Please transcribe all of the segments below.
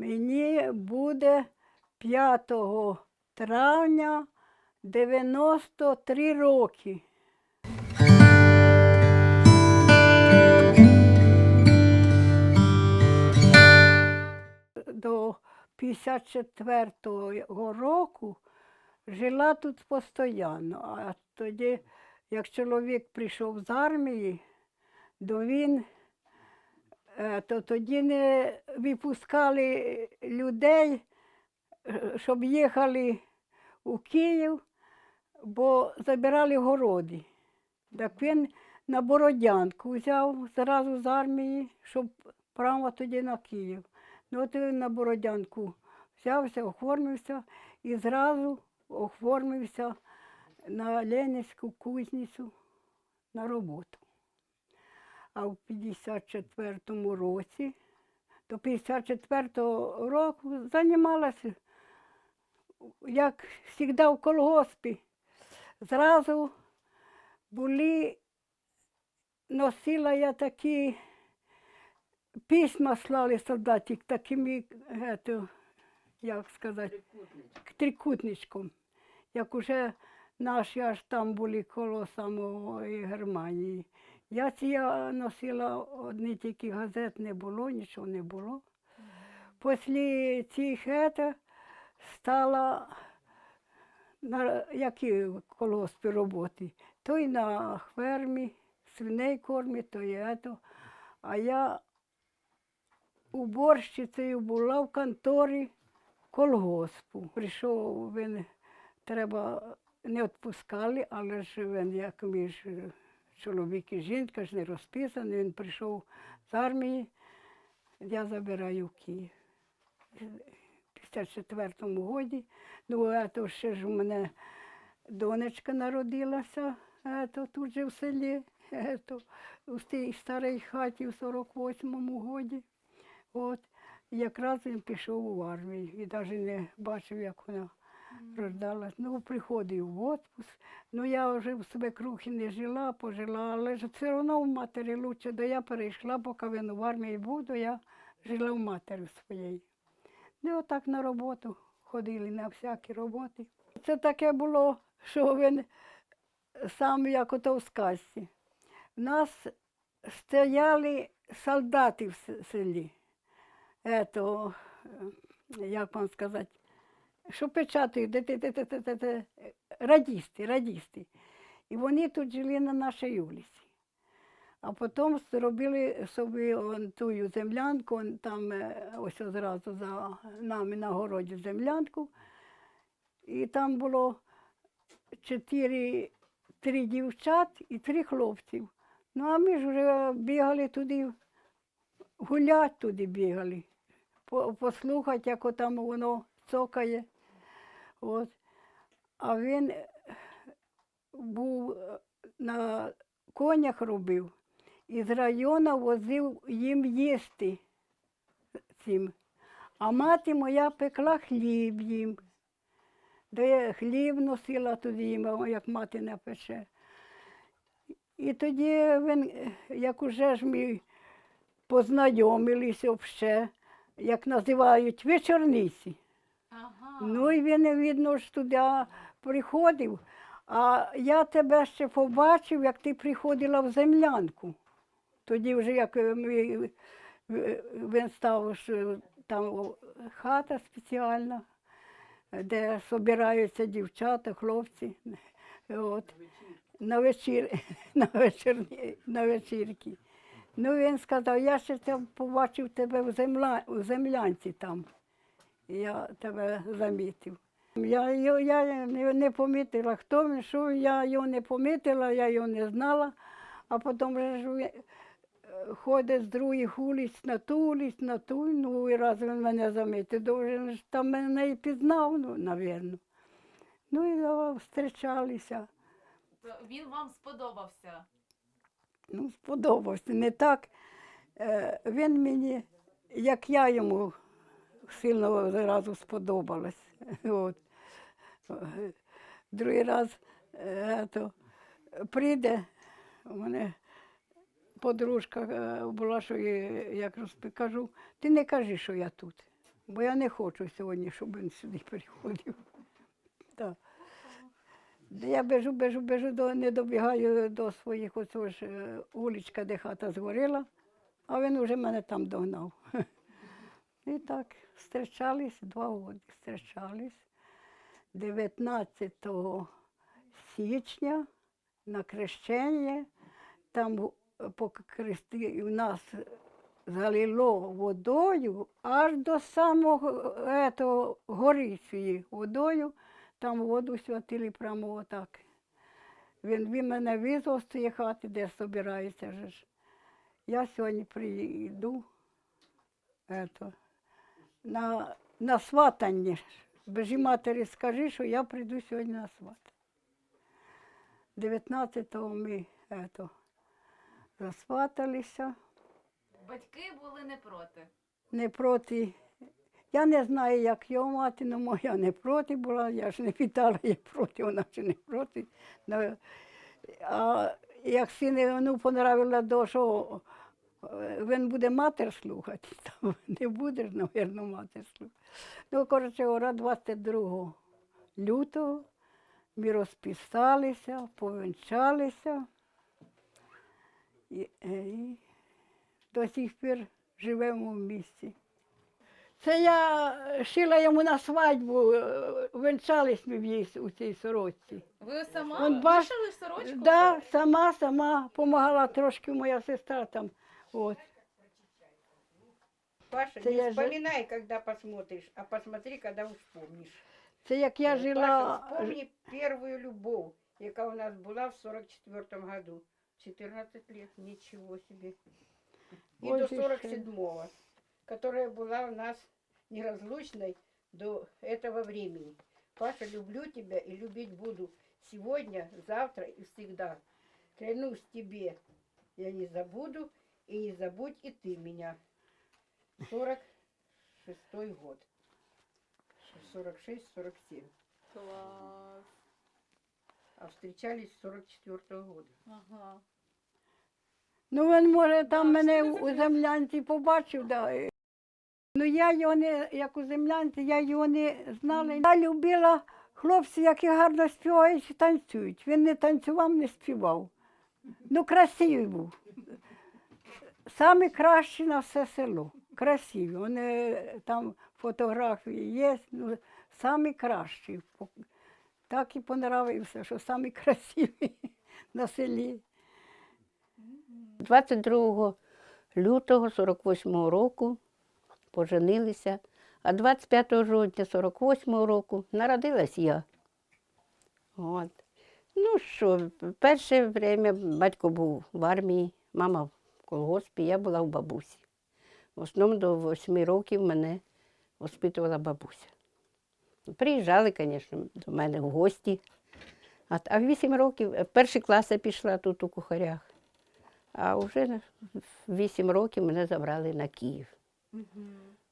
Мені буде 5 травня 93 роки. До 54-го року жила тут постійно. А тоді, як чоловік прийшов з армії, то він то тоді не випускали людей, е, щоб їхали у Київ, бо забирали городи. Так він на Бородянку взяв зразу з армії, щоб право тоді на Київ. Ну от він на Бородянку взявся, оформився і зразу оформився на Ленінську кузницю на роботу. А в 54-му році, до 54-го року займалася, як завжди в колгоспі. Зразу були, носила я такі письма слали солдатів такими, ето, як сказати, трикутничком. Як уже наші аж там були коло самої Германії. Я я носила одні тільки газет не було, нічого не було. Після цих ета стала на які колгоспі роботи. То й на фермі, свиней кормить, то й ето. А я уборщицею була в конторі колгоспу. Прийшов він, треба не відпускали, але ж він як між чоловік і жінка ж не розписаний. Він прийшов з армії, я забираю в Київ. В 54-му годі. Ну, то ще ж у мене донечка народилася, ето, тут же в селі, ето, у тій старій хаті в 48-му годі. От. Якраз він пішов у армію і навіть не бачив, як вона рождалась. Ну, приходив в отпуск. Ну, я вже в себе крухи не жила, пожила, але ж все одно в матері лучше, до я перейшла, поки він в армії то я жила в матері своєї. Ну, отак на роботу ходили на всякі роботи. Це таке було, що він сам як ото в сказці. У нас стояли солдати в селі. Ето, як вам сказати, що печатають, радісти, радісти. І вони тут жили на нашій вулиці. А потім зробили собі тую землянку, там е, ось одразу за нами на городі землянку. І там було чотири, три дівчат і три хлопців. Ну, а ми ж вже бігали туди, гулять туди бігали, послухати, як там воно цокає. От. А він е, був е, на конях робив і з району возив їм їсти цим. А мати моя пекла хліб їм. Де хліб носила туди їм, як мати не пече. І тоді він, е, як уже ж ми познайомилися як називають вечорниці. Ну і він, видно, ж туди приходив. А я тебе ще побачив, як ти приходила в землянку. Тоді вже як е, ми, е, він став що там хата спеціальна, де збираються дівчата, хлопці. От. На, вечір, на, вечірні, на вечірки. Ну він сказав, я ще побачив тебе в, земля, в землянці там. Я тебе замітив. Я, його- я не, не помітила, хто він, що я його не помітила, я його не знала. А потім ж е, ходить з других вулиць на ту вулицю, на ту, ну і раз він мене замітив, то він ж там мене і пізнав, ну, напевно. Ну і давай, зустрічалися. Він вам сподобався. Ну, сподобався. Не так. Е, він мені, як я йому сильно зразу сподобалась. От. Другий раз е, то, прийде, у мене подружка е, була, що я кажу, ти не кажи, що я тут. Бо я не хочу сьогодні, щоб він сюди переходив. Так. Я бежу, бежу, бежу, не добігаю до своїх оцього ж е, вуличка, де хата згоріла, а він вже мене там догнав. І так, зустрічались два роки, зустрічались. 19 січня на хрещення, там у- по хресті у нас залило водою аж до самого гори водою, там воду святили прямо отак. Він, він мене визвав з цієї хати, де збирається. Я сьогодні прийду ето, на, на сватання. Бежі матері, скажи, що я прийду сьогодні на сватання. 19-го ми ето, засваталися. Батьки були не проти. не проти. Я не знаю, як його мати, але моя не проти була. Я ж не питала, я проти, вона чи не проти. Ну, А як сину понравила до що він буде матер слухати, то не будеш, напевно, матер слухати. Ну, коротше, говоря, 22 лютого ми розписалися, повінчалися. І, е, і до сих пір живемо в місті. Це я шила йому на свадьбу, е, венчались ми в їй у цій сорочці. Ви сама баш- вишили сорочку? Да, сама, сама помагала трошки моя сестра там. От. Паша, Это не я же- вспоминай, когда посмотришь, а посмотри, когда вспомнишь. Це як я Паша, жила. вспомни первую любовь, яка у нас была в 44 году. 14 лет, ничего себе. И Ой, до что. 47-го, которая была у нас неразлучной до этого времени. Паша, люблю тебя и любить буду сегодня, завтра и всегда. Клянусь тебе, я не забуду, и не забудь и ты меня. 46-й год. 46-47. Клас. А встречались с 44 года. Ага. Ну він може там Да, мене у землянці побачив. Да. Ну я його не, як у землянці, я його не знала. Я любила хлопців, які гарно співають і танцюють. Він не танцював, не співав. Ну, красивий був. Самі кращі на все село. Красиві. Вони там фотографії є, ну, самі кращі. Так і понравився, що самі красиві на селі. 22 лютого 48-го року поженилися, а 25 жовтня 48-го року народилась я. От. Ну що, перше время батько був в армії, мама колгоспі, я була у бабусі. В основному до 8 років мене воспитувала бабуся. Приїжджали, звісно, до мене в гості. А, в 8 років, перший клас я пішла тут у кухарях. А вже в 8 років мене забрали на Київ.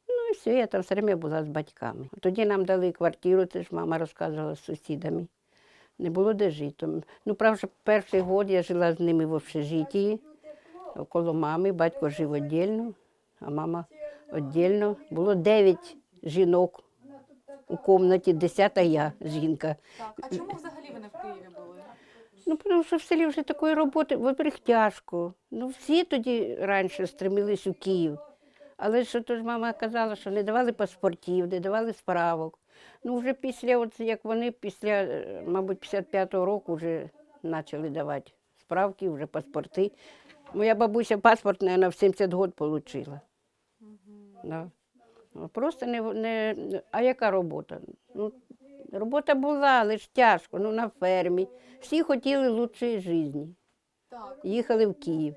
Ну і все, я там все время була з батьками. Тоді нам дали квартиру, це ж мама розказувала з сусідами. Не було де жити. Ну, правда, перший год я жила з ними в общежитті, коло мами, батько жив віддільно, а мама віддільно. Було дев'ять жінок у кімнаті, десята я жінка. Так, а чому взагалі ви не в Києві були? Ну, тому що в селі вже такої роботи, во-первых, тяжко. Ну, всі тоді раніше стремились у Київ. Але що то ж мама казала, що не давали паспортів, не давали справок. Ну, вже після, от як вони після, е, мабуть, 55-го року вже почали давати справки, вже паспорти. Моя бабуся паспорт, мабуть, в 70 років отримала. Да. Ну, Просто не, не. А яка робота? Ну, робота була, але ж тяжко, ну на фермі. Всі хотіли лучшої житті. Їхали в Київ.